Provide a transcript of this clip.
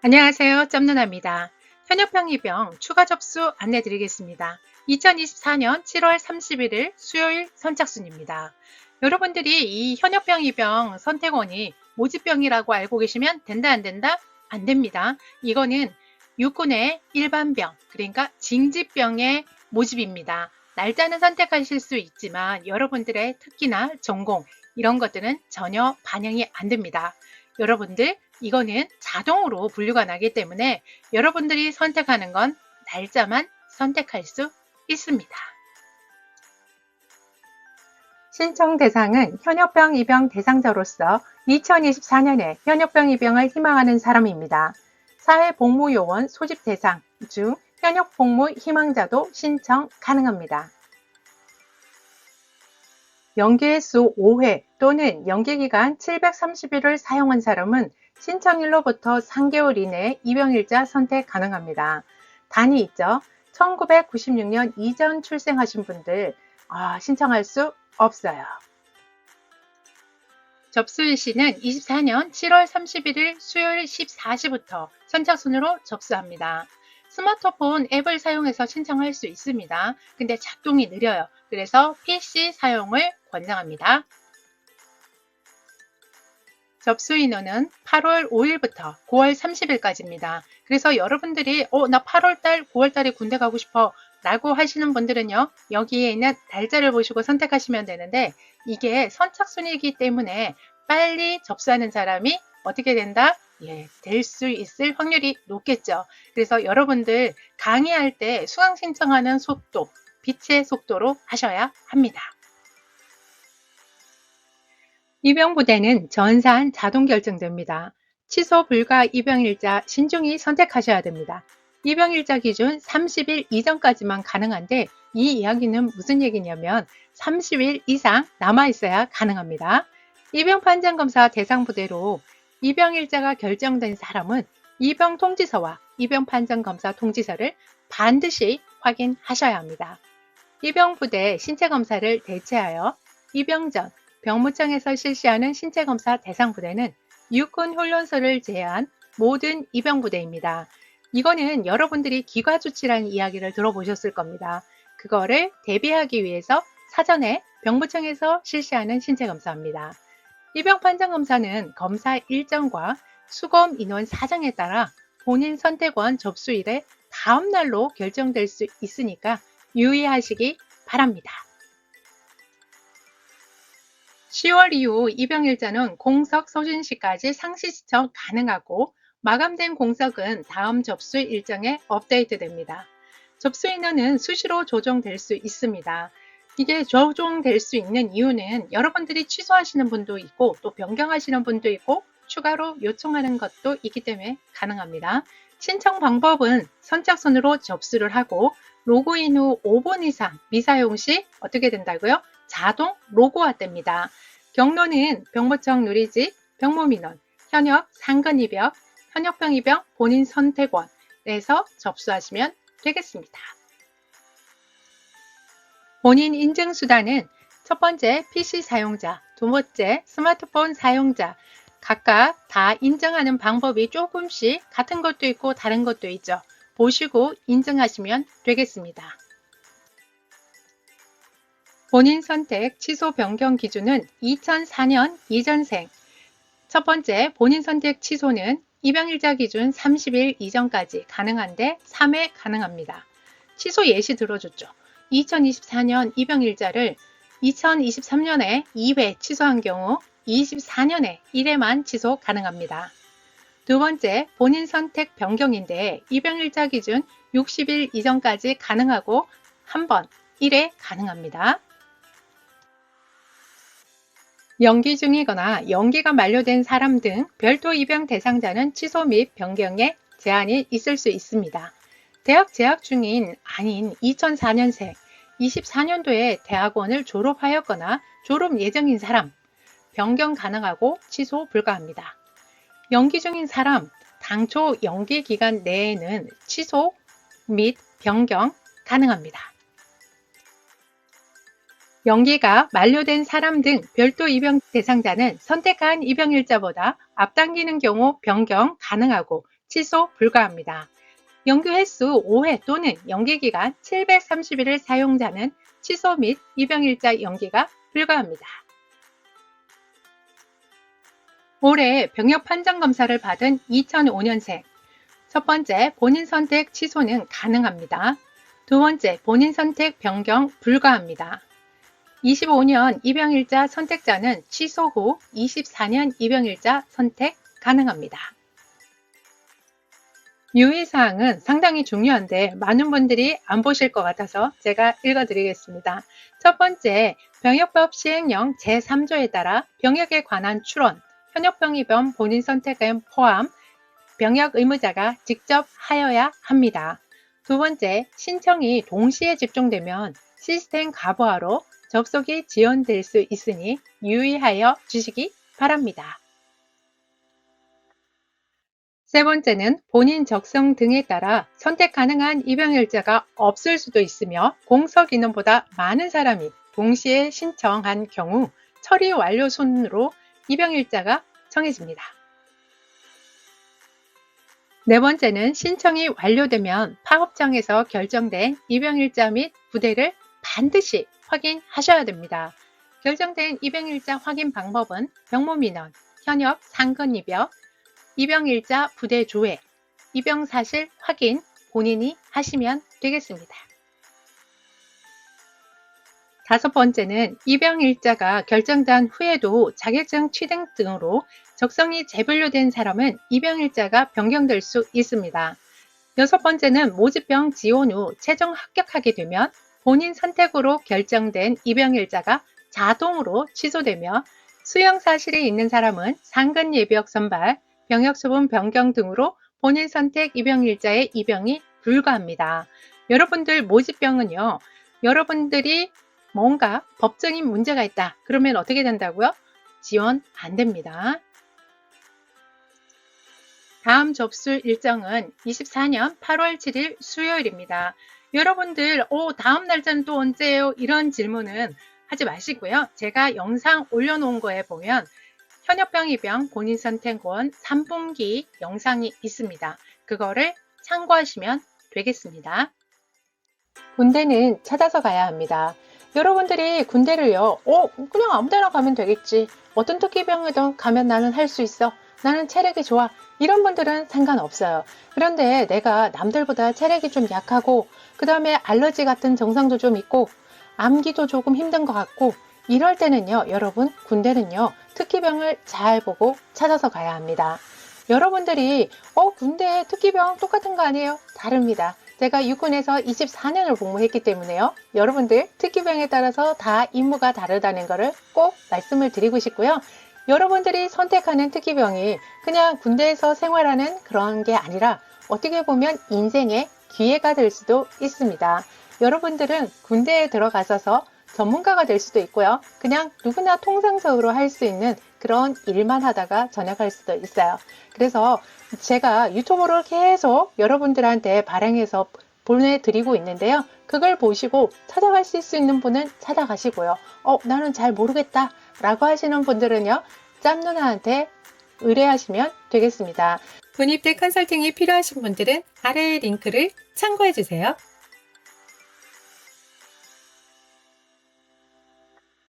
안녕하세요. 점누나입니다. 현역병 입영 추가 접수 안내 드리겠습니다. 2024년 7월 31일 수요일 선착순입니다. 여러분들이 이 현역병 입영 선택원이 모집병이라고 알고 계시면 된다 안 된다? 안 됩니다. 이거는 육군의 일반병 그러니까 징집병의 모집입니다. 날짜는 선택하실 수 있지만 여러분들의 특기나 전공 이런 것들은 전혀 반영이 안 됩니다. 여러분들 이거는 자동으로 분류가 나기 때문에 여러분들이 선택하는 건 날짜만 선택할 수 있습니다. 신청 대상은 현역병 입영 대상자로서 2024년에 현역병 입영을 희망하는 사람입니다. 사회복무요원 소집 대상 중 현역 복무 희망자도 신청 가능합니다. 연계수 5회 또는 연계기간 730일을 사용한 사람은 신청일로부터 3개월 이내 입영일자 선택 가능합니다. 단위 있죠? 1996년 이전 출생하신 분들 아, 신청할 수 없어요. 접수일 시는 24년 7월 31일 수요일 14시부터 선착순으로 접수합니다. 스마트폰 앱을 사용해서 신청할 수 있습니다. 근데 작동이 느려요. 그래서 PC 사용을 권장합니다. 접수 인원은 8월 5일부터 9월 30일까지입니다. 그래서 여러분들이 어, 나 8월달, 9월달에 군대 가고 싶어 라고 하시는 분들은요. 여기에 있는 날짜를 보시고 선택하시면 되는데 이게 선착순이기 때문에 빨리 접수하는 사람이 어떻게 된다? 예, 될 수 있을 확률이 높겠죠. 그래서 여러분들 강의할 때 수강 신청하는 속도, 빛의 속도로 하셔야 합니다. 입영부대는 전산 자동 결정됩니다. 취소 불가 입영일자 신중히 선택하셔야 됩니다. 입영일자 기준 30일 이전까지만 가능한데 이 이야기는 무슨 얘기냐면 30일 이상 남아있어야 가능합니다. 입영판정검사 대상부대로 입영일자가 결정된 사람은 입영통지서와 입영판정검사 통지서를 반드시 확인하셔야 합니다. 입영부대 신체검사를 대체하여 입영 전 병무청에서 실시하는 신체검사 대상 부대는 육군 훈련소를 제외한 모든 입영부대입니다. 이거는 여러분들이 기과조치라는 이야기를 들어보셨을 겁니다. 그거를 대비하기 위해서 사전에 병무청에서 실시하는 신체검사입니다. 입영판정검사는 검사 일정과 수검 인원 사정에 따라 본인 선택원 접수일에 다음 날로 결정될 수 있으니까 유의하시기 바랍니다. 10월 이후 입영일자는 공석 소진 시까지 상시 시청 가능하고 마감된 공석은 다음 접수 일정에 업데이트됩니다. 접수 인원은 수시로 조정될 수 있습니다. 이게 조정될 수 있는 이유는 여러분들이 취소하시는 분도 있고 또 변경하시는 분도 있고 추가로 요청하는 것도 있기 때문에 가능합니다. 신청 방법은 선착순으로 접수를 하고 로그인 후 5분 이상 미사용 시 어떻게 된다고요? 자동 로고화됩니다. 경로는 병무청 누리지, 병무민원, 현역, 상근 입역, 현역병 입역 본인 선택원에서 접수하시면 되겠습니다. 본인 인증 수단은 첫 번째 PC 사용자, 두 번째 스마트폰 사용자 각각 다 인증하는 방법이 조금씩 같은 것도 있고 다른 것도 있죠. 보시고 인증하시면 되겠습니다. 본인 선택 취소 변경 기준은 2004년 이전생 첫 번째 본인 선택 취소는 입양일자 기준 30일 이전까지 가능한데 3회 가능합니다. 취소 예시 들어줬죠. 2024년 입양일자를 2023년에 2회 취소한 경우 24년에 1회만 취소 가능합니다. 두 번째, 본인 선택 변경인데 입양일자 기준 60일 이전까지 가능하고 한 번 1회 가능합니다. 연기 중이거나 연기가 만료된 사람 등 별도 입양 대상자는 취소 및 변경에 제한이 있을 수 있습니다. 대학 재학 중인 아닌 2004년생, 24년도에 대학원을 졸업하였거나 졸업 예정인 사람, 변경 가능하고 취소 불가합니다. 연기 중인 사람, 당초 연기 기간 내에는 취소 및 변경 가능합니다. 연기가 만료된 사람 등 별도 입영 대상자는 선택한 입영 일자보다 앞당기는 경우 변경 가능하고 취소 불가합니다. 연규 횟수 5회 또는 연기 기간 730일을 사용자는 취소 및 입영 일자 연기가 불가합니다. 올해 병역 판정 검사를 받은 2005년생. 첫 번째, 본인 선택 취소는 가능합니다. 두 번째, 본인 선택 변경 불가합니다. 25년 입영일자 선택자는 취소 후 24년 입영일자 선택 가능합니다. 유의사항은 상당히 중요한데 많은 분들이 안 보실 것 같아서 제가 읽어드리겠습니다. 첫 번째, 병역법 시행령 제3조에 따라 병역에 관한 출원, 현역병입원 본인 선택은 포함, 병역 의무자가 직접 하여야 합니다. 두 번째, 신청이 동시에 집중되면 시스템 가부하로 접속이 지연될 수 있으니 유의하여 주시기 바랍니다. 세 번째는 본인 적성 등에 따라 선택 가능한 입영 일자가 없을 수도 있으며 공석 인원보다 많은 사람이 동시에 신청한 경우 처리 완료 순으로 입영 일자가 정해집니다. 네 번째는 신청이 완료되면 파업장에서 결정된 입영 일자 및 부대를 반드시 확인하셔야 됩니다. 결정된 입영일자 확인 방법은 병무민원, 현역 상근 입역, 입영일자 부대 조회, 입영 사실 확인 본인이 하시면 되겠습니다. 다섯 번째는 입영 일자가 결정된 후에도 자격증 취득 등으로 적성이 재분류된 사람은 입영 일자가 변경될 수 있습니다. 여섯 번째는 모집병 지원 후 최종 합격하게 되면 본인 선택으로 결정된 입영일자가 자동으로 취소되며 수용 사실이 있는 사람은 상근 예비역 선발, 병역 처분 변경 등으로 본인 선택 입영일자의 입영이 불가합니다. 여러분들 모집병은요, 여러분들이 뭔가 법적인 문제가 있다. 그러면 어떻게 된다고요? 지원 안 됩니다. 다음 접수 일정은 24년 8월 7일 수요일입니다. 여러분들, 오, 다음 날짜는 또 언제예요? 이런 질문은 하지 마시고요. 제가 영상 올려놓은 거에 보면 현역병 입영 본인 선택원 3분기 영상이 있습니다. 그거를 참고하시면 되겠습니다. 군대는 찾아서 가야 합니다. 여러분들이 군대를요, 어, 그냥 아무 데나 가면 되겠지. 어떤 특기병이든 가면 나는 할 수 있어. 나는 체력이 좋아. 이런 분들은 상관없어요. 그런데 내가 남들보다 체력이 좀 약하고, 그 다음에 알러지 같은 증상도 좀 있고, 암기도 조금 힘든 것 같고, 이럴 때는요, 여러분, 군대는요, 특기병을 잘 보고 찾아서 가야 합니다. 여러분들이, 어, 군대 특기병 똑같은 거 아니에요? 다릅니다. 제가 육군에서 24년을 복무했기 때문에요. 여러분들 특기병에 따라서 다 임무가 다르다는 것을 꼭 말씀을 드리고 싶고요. 여러분들이 선택하는 특기병이 그냥 군대에서 생활하는 그런 게 아니라 어떻게 보면 인생의 기회가 될 수도 있습니다. 여러분들은 군대에 들어가셔서 전문가가 될 수도 있고요. 그냥 누구나 통상적으로 할 수 있는 그런 일만 하다가 전역할 수도 있어요. 그래서 제가 유튜브를 계속 여러분들한테 발행해서 보내드리고 있는데요. 그걸 보시고 찾아갈 수 있는 분은 찾아가시고요. 어, 나는 잘 모르겠다. 라고 하시는 분들은요. 짬 누나한테 의뢰하시면 되겠습니다. 분입대 컨설팅이 필요하신 분들은 아래의 링크를 참고해 주세요.